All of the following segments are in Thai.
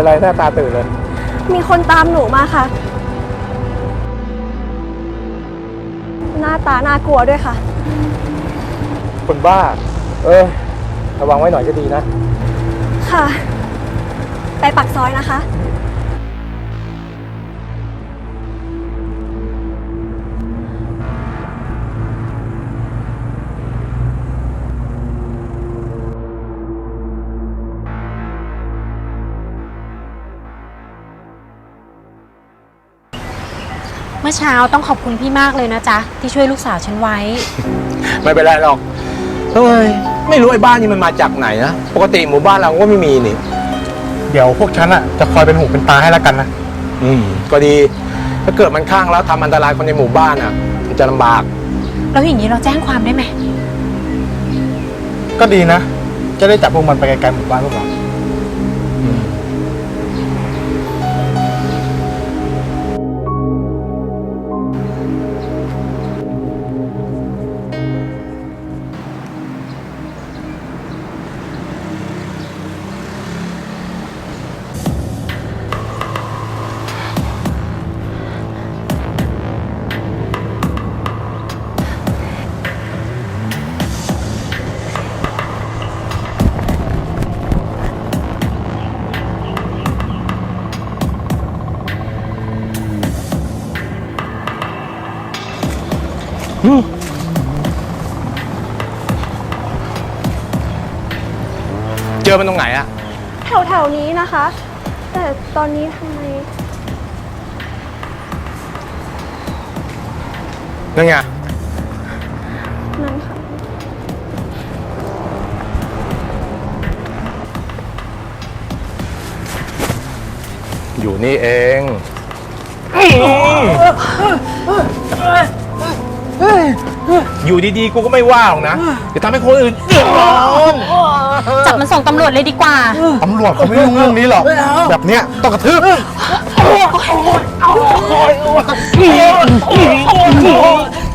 เป็นไรหน้าตาตื่นเลย มีคนตามหนูมาค่ะ หน้าตาน่ากลัวด้วยค่ะ คนบ้า เออ ระวังไว้หน่อยก็ดีนะ ค่ะ ไปปักซอยนะคะ เมื่อเช้าต้องขอบคุณพี่มากเลยนะจ๊ะ ที่ช่วยลูกสาวฉันไว้ ไม่เป็นไรหรอกเฮ้ยไม่รู้ไอ้บ้านนี้มันมาจากไหนนะปกติหมู่บ้านเราก็ไม่มีนี่ เดี๋ยวพวกฉันอะจะคอยเป็นหูเป็นตาให้แล้วกันนะ อืมก็ดี ถ้าเกิดมันข้างแล้วทำอันตรายคนในหมู่บ้านอะมันจะลำบาก แล้วอย่างนี้เราแจ้งความได้ไหมก็ดีนะ จะได้จับพวกมันไปไกลๆหมู่บ้านพวกเรา เจอมันตรงไหนอะแถวๆนี้นะคะ แต่ตอนนี้ทำไมนั่นไง นั่นค่ะ อยู่นี่เอง อยู่ดีๆ กูก็ไม่ว่าหรอกนะจะทำให้คนอื่นเดือดร้อนจับมันส่งตำรวจเลยดีกว่า ตำรวจเขาไม่ยุ่งเรื่องนี้หรอก แบบเนี้ยต้องกระทืบ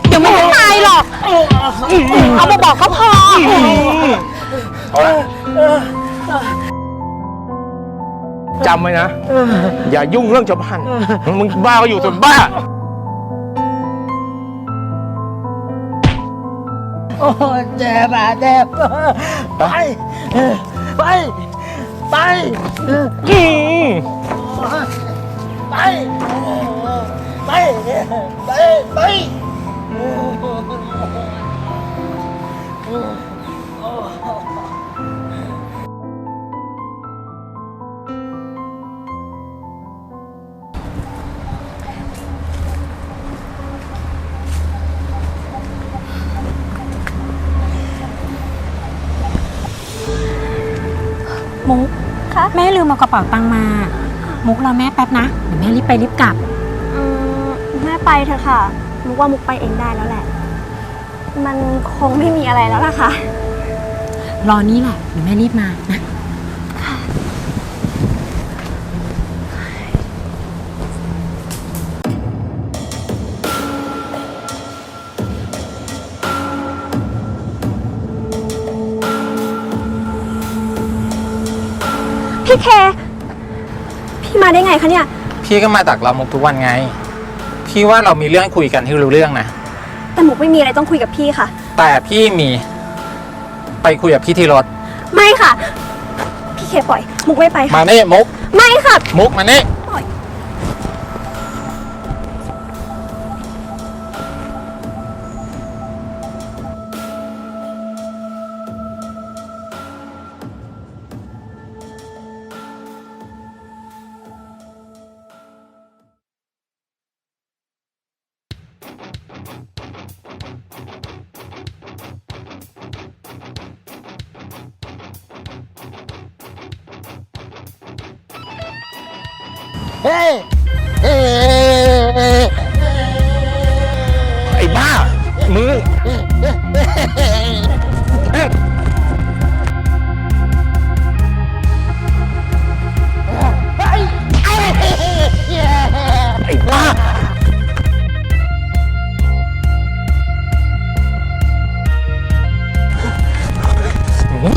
เดี๋ยวมันก็ตายหรอก เอามาบอกก็พอ เอาละจำไว้นะ อย่ายุ่งเรื่องชาวบ้านมึงบ้าก็อยู่ส่วนบ้า โอ้เจ็บอะเจ็บไป ไป ไปอืมไป ไป ไป ไป มุกคะแม่ลืมเอากระเป๋าตังค์มา มุกรอแม่แป๊บนะเดี๋ยวแม่รีบไปรีบกลับ อืมแม่ไปเถอะค่ะ มุกว่ามุกไปเองได้แล้วแหละ มันคงไม่มีอะไรแล้วล่ะค่ะ รอนี่แหละเดี๋ยวแม่รีบมานะ พี่เค พี่มาได้ไงคะเนี่ย พี่ก็มาตักเรามุกทุกวันไง พี่ว่าเรามีเรื่องคุยกันที่รู้เรื่องนะ แต่มุกไม่มีอะไรต้องคุยกับพี่ค่ะ แต่พี่มีไปคุยกับพี่ที่รถ ไม่ค่ะ พี่เคปล่อย มุกไม่ไปมาค่ะเน่มุก ไม่ค่ะ มุกมาเน่ เฮ้เฮ้ไอ้บ้า มึง ไอ้บ้า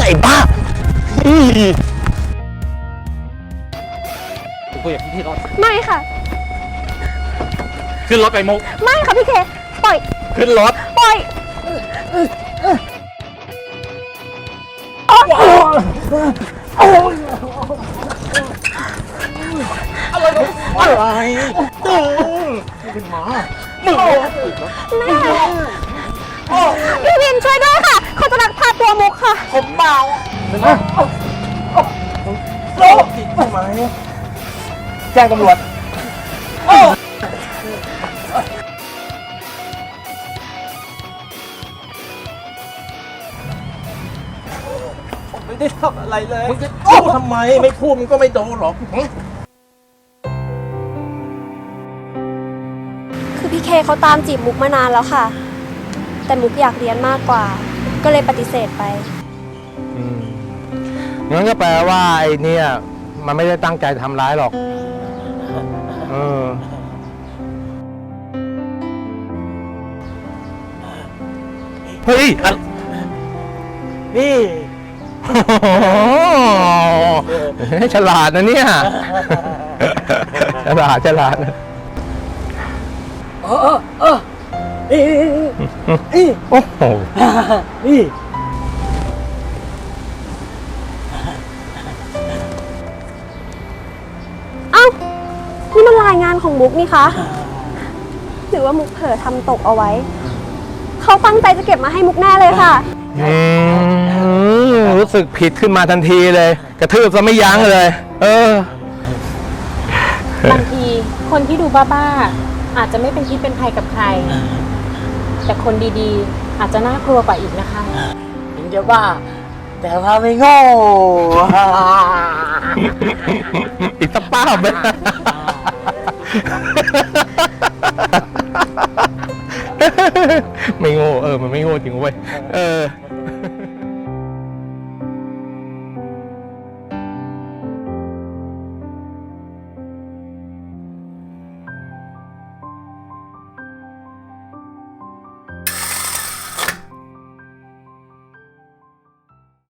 ไอ้บ้าอี ขึ้นรถไปมุก ไม่ค่ะพี่เค ปล่อย ขึ้นรถ ปล่อยพี่วินช่วยด้วยค่ะ เขาจะลักพาตัวมุกค่ะ ผมเมาแจ้งตำรวจ ไม่ได้ทำอะไรเลยมึงจะพูดทำไมไม่พูดมึงก็ไม่โดนหรอกคือพี่เคเขาตามจีบมุกมานานแล้วค่ะ แต่มุกอยากเรียนมากกว่า ก็เลยปฏิเสธไปอืมงั้นก็แปลว่าไอ้เนี่ย มันไม่ได้ตั้งใจทำร้ายหรอกเออเฮ้ยอะนี่ ฉลาดนะเนี่ย ฉลาดฉลาดเออเออเออนี่นี่โอ้โหนี่เอ้านี่มันรายงานของมุกนี่คะ หรือว่ามุกเผลอทำตกเอาไว้ เขาตั้งใจจะเก็บมาให้มุกแน่เลยค่ะ อืม รู้สึกผิดขึ้นมาทันทีเลย กระทืบซะไม่ยั้งเลย เออ บางทีคนที่ดูบ้าๆอาจจะไม่เป็นพิษเป็นภัยกับใคร แต่คนดีๆ อาจจะน่ากลัวกว่าอีกนะคะ ถึงจะบ้า แต่ว่าไม่โง่ อีกสักป้าบเลยไม่โง่เออ มันไม่โง่จริงเว้ยเออ